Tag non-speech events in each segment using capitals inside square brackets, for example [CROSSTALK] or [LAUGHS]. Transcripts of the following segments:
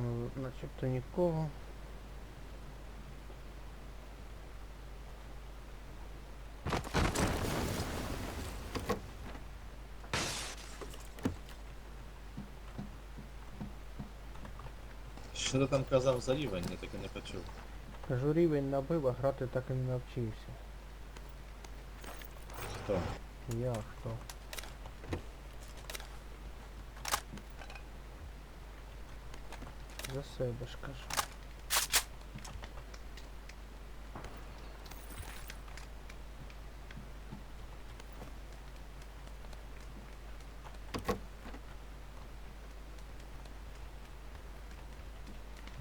нами начебто нікого. Що ти там казав за рівень, я таки не почув. Кажу, рівень набив, а грати так і не навчився. Хто? Я хто? За себе ж кажу.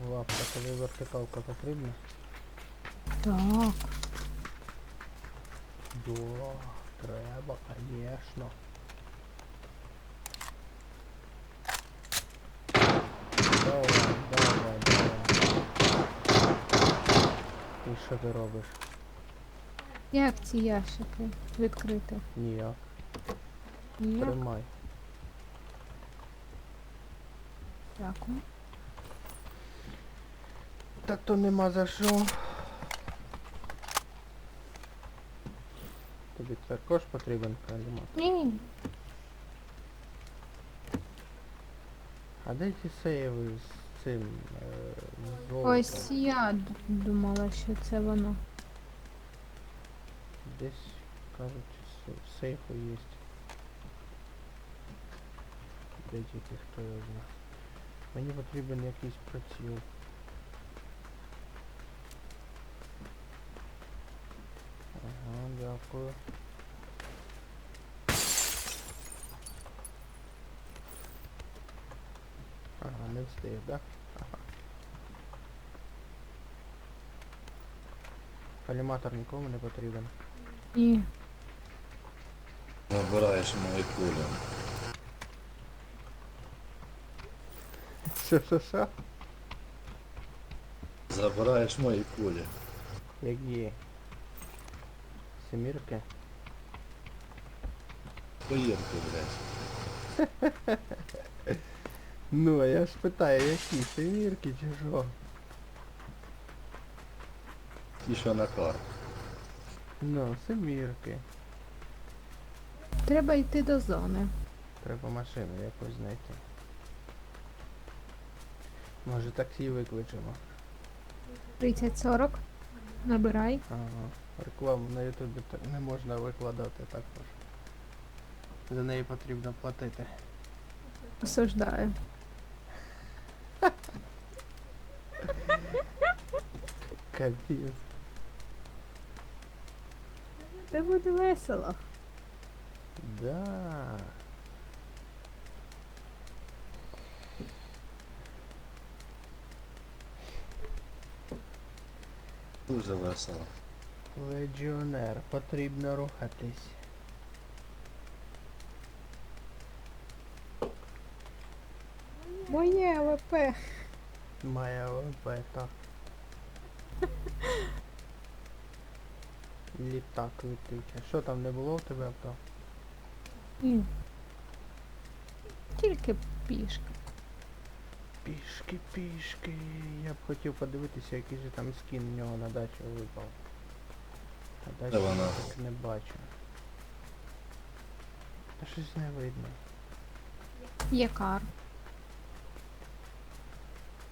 Лапка, тобі вертикалка потрібна? Так. Да, треба, конечно. Давай, давай, давай. І що ти робиш? Як ці ящики відкрити? Ніяк. Ніяк. Тримай. Дякую. Так то нема за що. Тобі також потрібен калімат. Ні. А де ті сейви з цим е. Ось я думала, що це воно. Десь, кажуть, в сейфу є. Де тільки хто його знає. Мені потрібен якийсь приціл. Ага, дякую. Ага, не встиг, да? Ага. Коліматор нікому не потрібен. Ні. Набираєш мої кулі. Що, що, що? Забираєш мої кулі. Які? Семірки? Поїрки, блядь. [LAUGHS] Ну, а я ж питаю, які семірки чи що? Ті, що на карту. Ну, семірки. Треба йти до зони. Треба машину якусь знайти. Може таксі викличемо. 30-40. Набирай. Ага. Рекламу на ютубі не можна викладати також. За неї потрібно платити. Осуждаю. Капець. Це буде весело. Да. Дуже весело. Легіонер, потрібно рухатись. Моє АВП. Моя ВП, так. Літак летить. А що там не було в тебе авто? Ні. Тільки пішки. Пішки, пішки. Я б хотів подивитися, який же там скін в нього на дачу випав. А дачу Де вона? так не бачу. Та щось не видно. Є кар.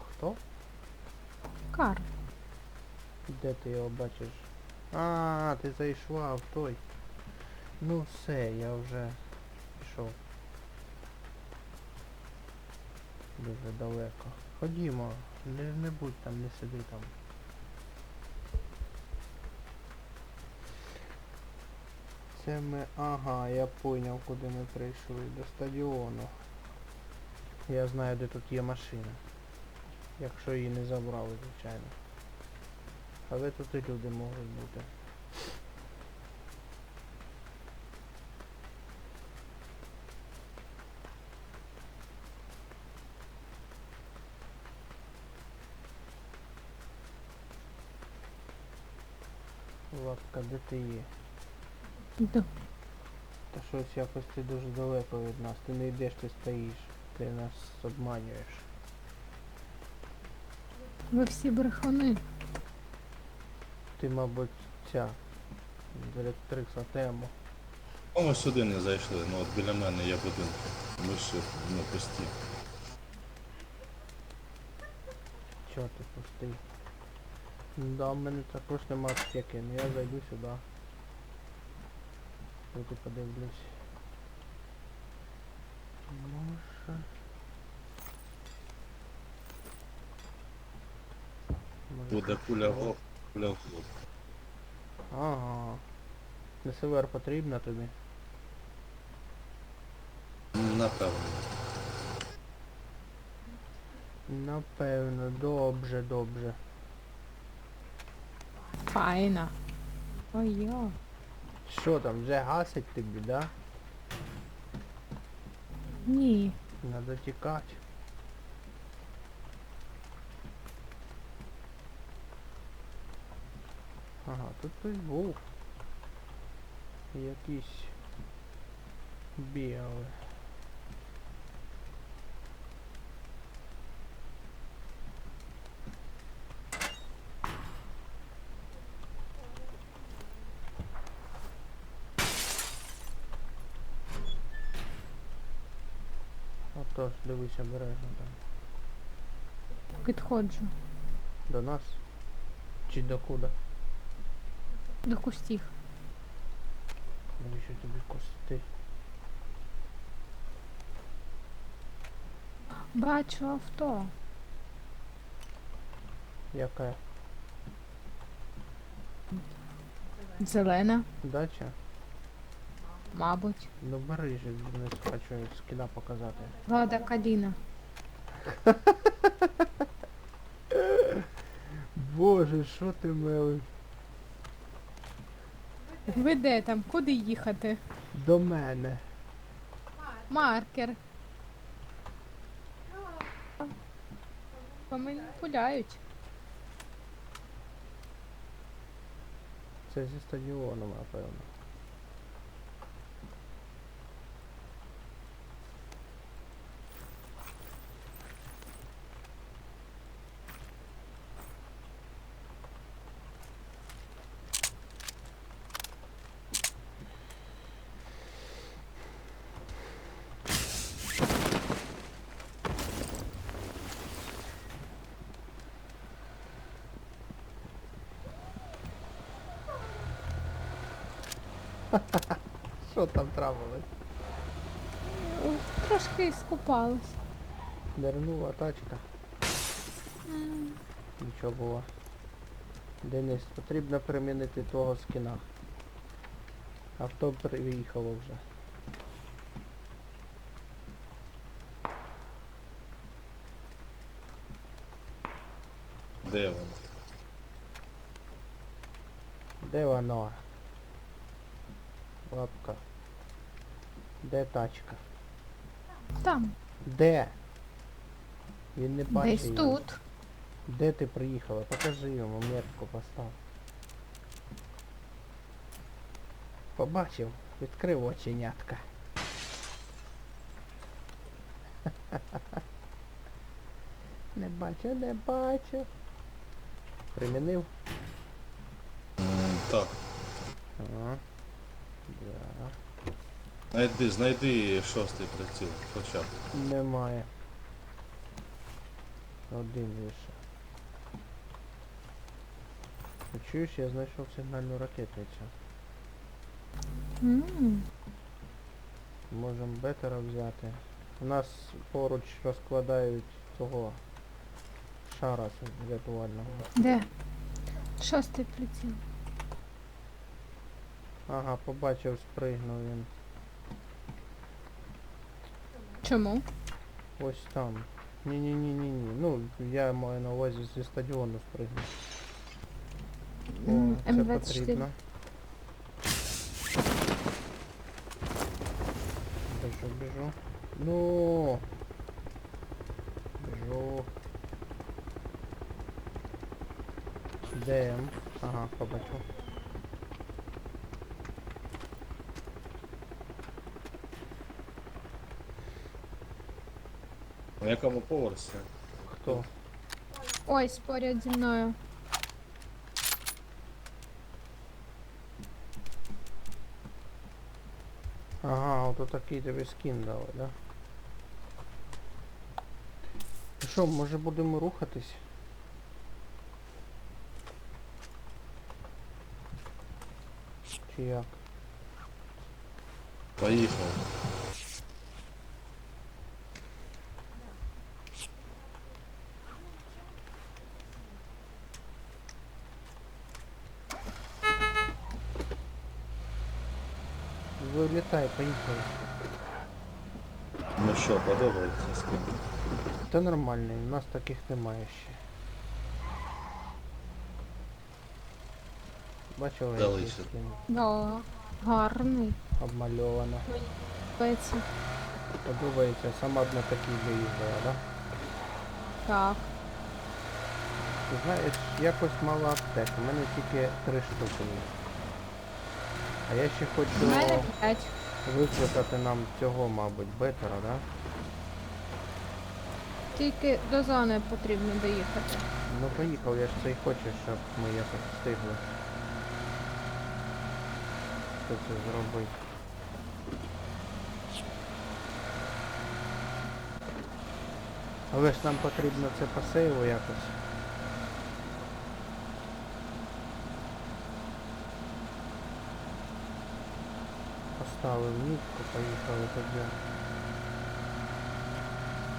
Хто? Кар. Де ти його бачиш? А, ти зайшла в той. Ну все, я вже пішов. Дуже далеко. Ходімо, не, не будь там, не сиди там. Це ми... Ага, я поняв, куди ми прийшли. До стадіону. Я знаю, де тут є машина. Якщо її не забрали, звичайно. Але тут і люди можуть бути. Лапка, де ти є? Йду. Та щось якось ти дуже далеко від нас. Ти не йдеш, ти стоїш. Ти нас обманюєш. Ви всі брехуни. Ти, мабуть, ця директриса тему. О, ми сюди не зайшли, ну от біля мене є будинки. Ми ще ну, пусті. Чого ти пустий? Да, в мене також нема аптеки, ну я зайду сюди. Тут подивлюсь. Може. Буде куля в лоб, куля в лоб. Ага. НСВР потрібна тобі? Напевно. Напевно, добре, добре. Файна. Ой-йо. Що там, вже гасить тобі, да? Ні. Надо тікати. Ага, тут хтось був. Якийсь білий. Отож, дивись обережно там. Підходжу. До нас? Чи до куди? До кустів. Навіщо тобі кости? Бачу авто. Яка? Зелена, Дача? мабуть. Ну бери же, не хочу скіна показати. Лада Каліна. [LAUGHS] Боже, що ти мелиш? Ви де там? Куди їхати? До мене. Маркер. Поманіпуляють. Це зі стадіону, напевно. Що там трапилось? Трошки скупалась. Дернула тачка. Нічого було. Денис, потрібно примінити того скіна. Авто приїхало вже. Де воно? Де воно? Лапка. Де тачка? Там. Де? Він не бачить. Десь її. тут. Де ти приїхала? Покажи йому, метку постав. Побачив, відкрив оченятка. [LAUGHS] Не бачу, не бачу. Примінив? Так. Знайди, знайди шостий приціл, хоча б. Немає. Один лише. Чуєш, я знайшов сигнальну ракетницю. М, Можемо бетера взяти. У нас поруч розкладають того шара рятувального. Де? Шостий приціл. Ага, побачив, спригнув він. Чому? Ось там. Ні-ні-ні-ні-ні. Ну, я маю на увазі зі стадіону спригнув. О, це М24. потрібно. Біжу, біжу. Ну. Біжу. ДМ. Ага, побачив. На якому поверсі? Хто? Ой, споряд зі мною. Ага, ото такий тобі скін дали, да? Ну що, може будемо рухатись? Чи як? Поїхав. Вилітай, поїхали. Ну що, подобається скин? Та нормальний, у нас таких немає ще. Бачила, Дали який Да, гарний. обмальовано. Подобається. Подобається, сама б на такій виїздила, да? Так. Ти знаєш, якось мало аптек, у мене тільки три штуки є. А я ще У хочу мене п'ять. викликати нам цього, мабуть, бетера, да? Тільки до зони потрібно доїхати. Ну поїхав, я ж це й хочу, щоб ми якось встигли. Що це зробити? Але ж нам потрібно це по якось. Поставив мітку, поїхали тоді.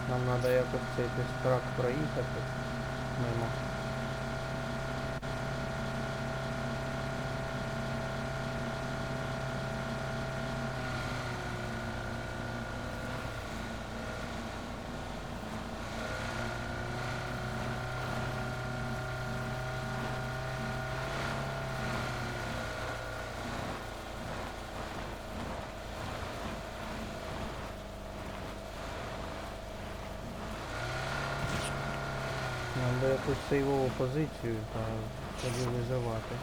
Нам треба якось цей трак проїхати мимо. Нам би якусь сейвову позицію та тоді визивати.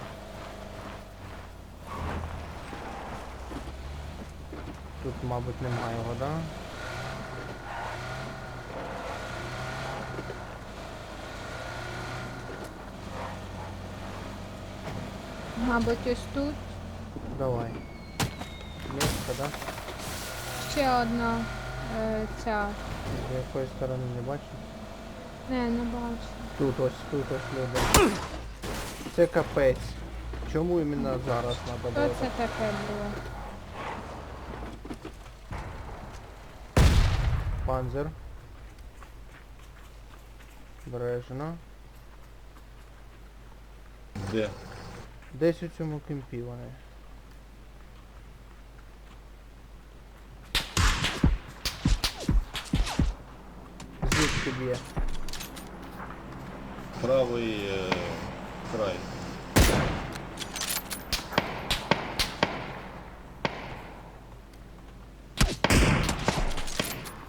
Тут, мабуть, немає вода. Мабуть, ось тут Давай. Місце, да? ще одна е, ця. З якої сторони не бачу. Не, не бачу. Тут ось, тут ось люди. Це капець. Чому іменно зараз треба Що було? це таке було? Панзер. Бережно. Де? Десь у цьому кемпі вони. Звідки б'є? Правий е, край.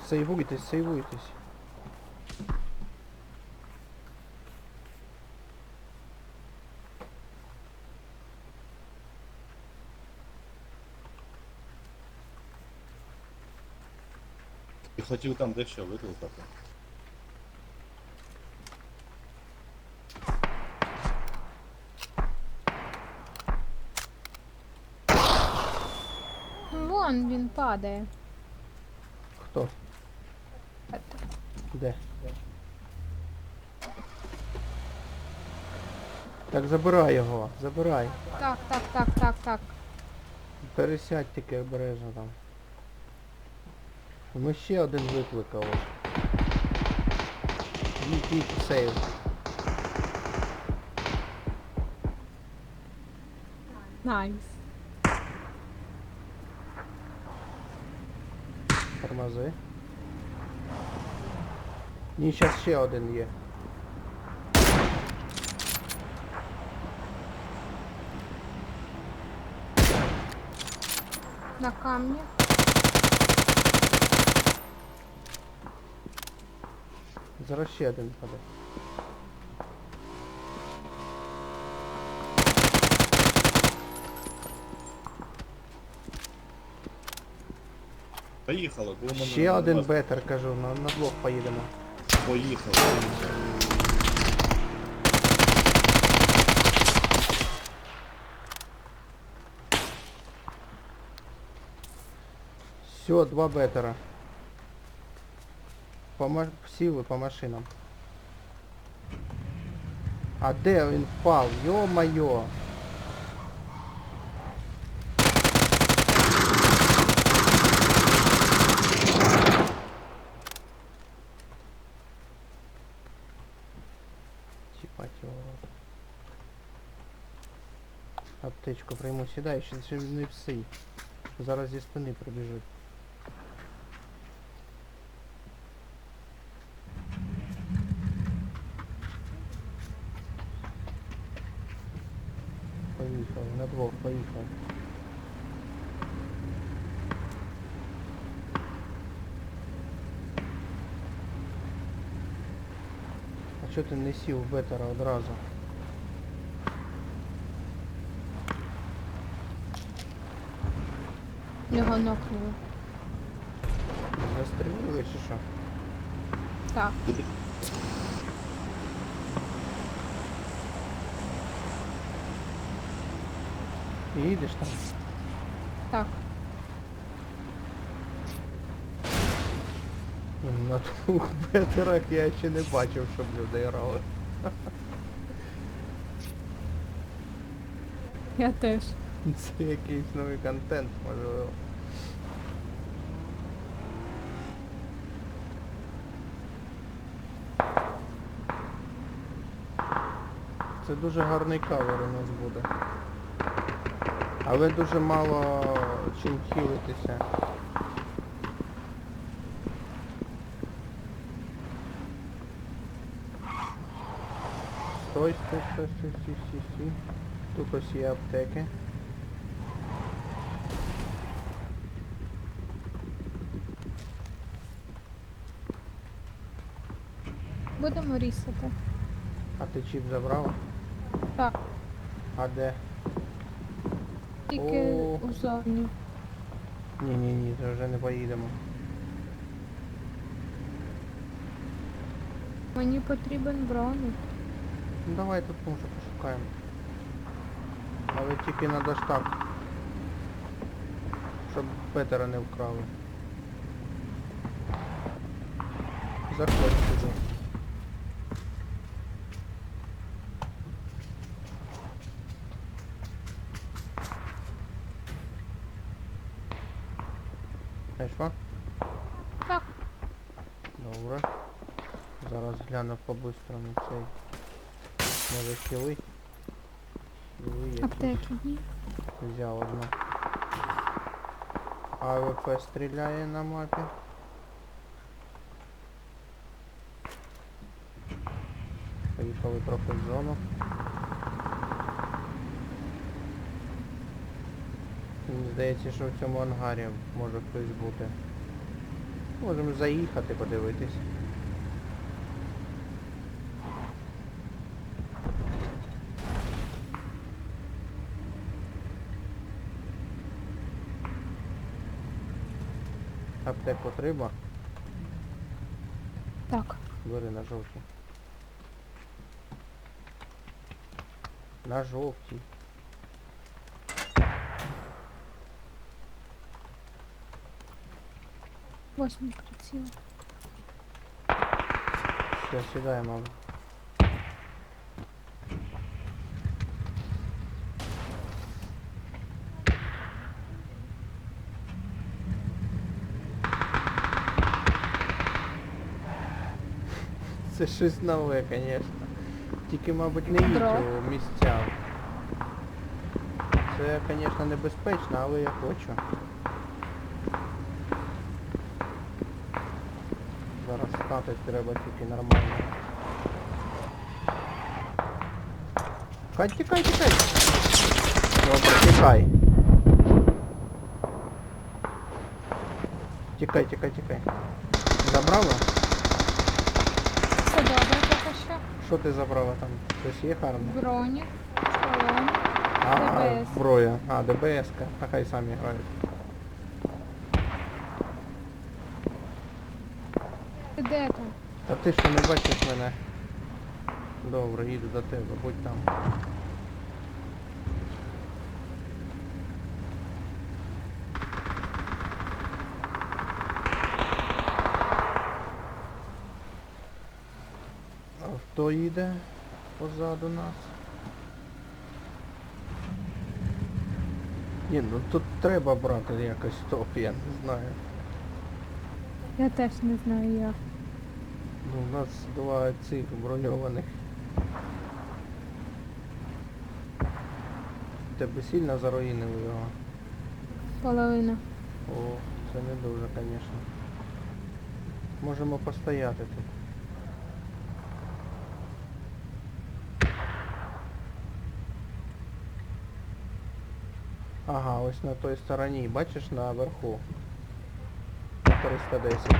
Сейвуйтесь, сейвуйтесь. І хотів там дещо викликати. Вон він падає. Хто? Ет. Де? Так, забирай його, забирай. Так, так, так, так, так. Пересядь тільки обережно там. Ми ще один викликали. Їдь, їдь, сейв. Найс. Тормози. Ні, зараз ще один є. На камні. Зараз ще один паде. Поїхали, бо мене. Ще нема. один бетер, кажу, на, на блок поїдемо. Поїхали. Все, два бетера. По ма... Сіли по машинам. А де він впав? Йо-моє! Чіпать. Аптечку прийму сідай, ще не всі. Зараз зі спини прибіжуть. Поїхали, на двох поїхали. А чого ти не сів в бетера одразу? Його нокнули. Застрілили чи що? Так. Їдеш там? Так. На двох бетерах я ще не бачив, щоб люди грали. Я теж. Це якийсь новий контент, можливо. Це дуже гарний кавер у нас буде. Але дуже мало чим хілитися. Стой, стой, стой, стой, стой, стой, стой. Тут ось є аптеки. Будемо рісати. А ти чіп забрав? Так. А де? Тільки О. узовні. Ні, ні, ні, це вже не поїдемо. Мені потрібен броник. Ну давай тут може пошукаємо. Але тільки надо ж так. Щоб Петера не вкрали. Заходь сюди. Знайшла? Так. Добре. Зараз гляну по-бистрому цей. Може хіли. Аптеки. Взяв одну. АВП стріляє на мапі. Поїхали трохи в зону. Мені здається, що в цьому ангарі може хтось бути. Можемо заїхати, подивитись. Аптеку треба. Так. Бери на жовтій. На жовтій. Восьмий приціл. Все, сідаємо. Це щось нове, звісно. Тільки, мабуть, не їдь Дров. у місця. Це, звісно, небезпечно, але я хочу. Зараз стати треба тільки нормально. Хай тікай, тікай! Добре, тікай. Тікай, тікай, тікай. Забрала? Що. Ти забрала там? Щось є гарне? Бронік, шолом. А, а, ДБС. зброя. А, ДБС-ка. А хай самі грають. Ти де там? Та ти що не бачиш мене? Добре, їду до тебе, будь там. Хто їде позаду нас? Ні, ну тут треба брати якось топ, я не знаю. Я теж не знаю як. Ну, у нас два цих броньованих. Тебе сильно заруїнили його? Половина. О, це не дуже, звісно. Можемо постояти тут. Ось на той стороні, бачиш наверху. 310.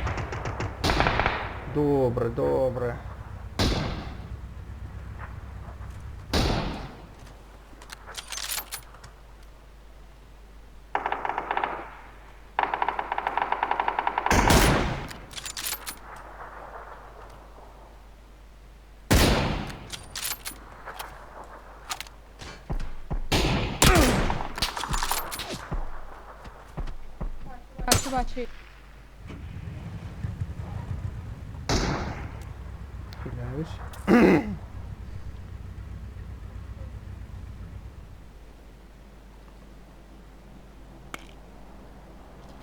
Добре, добре. Бачу. Хиляюсь.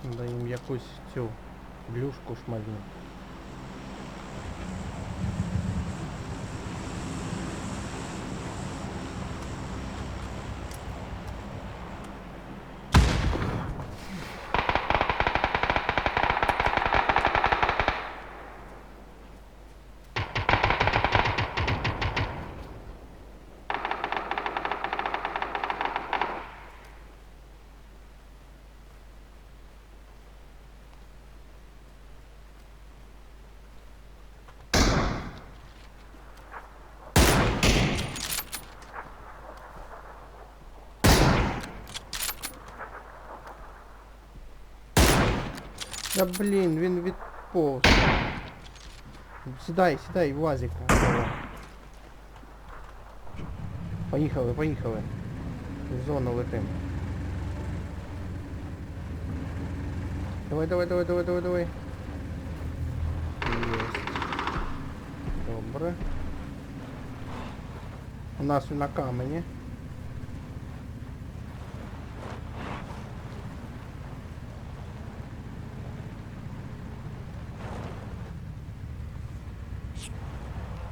Надо їм якусь цю блюшку шмальну. Да блін, він відповз. Сідай, сідай, в вазику. Поїхали, поїхали. В зону летим. Давай, давай, давай, давай, давай, давай. Єсть. Добре. У нас на камені.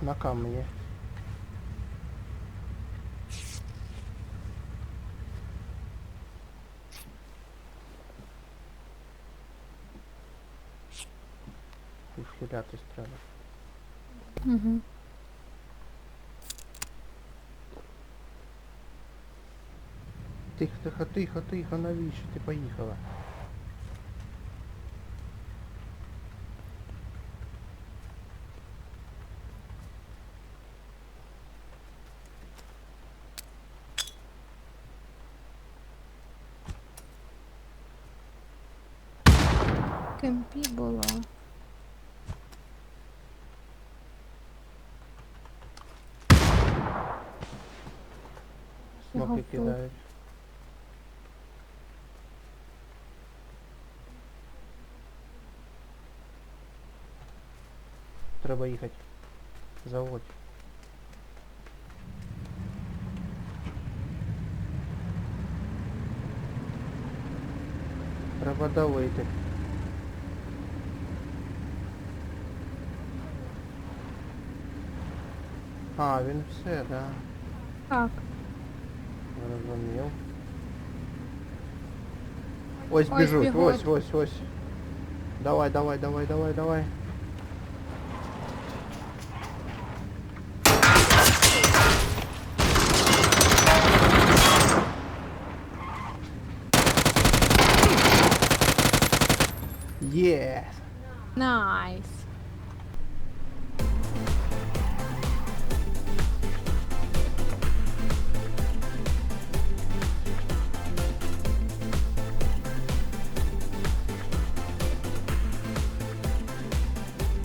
На камені. Ухилятись треба. Угу. Тихо, тихо, тихо, тихо, навіщо ти поїхала? Кемпі. Його Смоки кидають. Треба їхати. Заводь. Треба давити. А, він все, да. Так. Зрозумів. Ось Ось біжуть, бігуть. ось, ось, ось. Давай, давай, давай, давай, давай. Єс! Найс.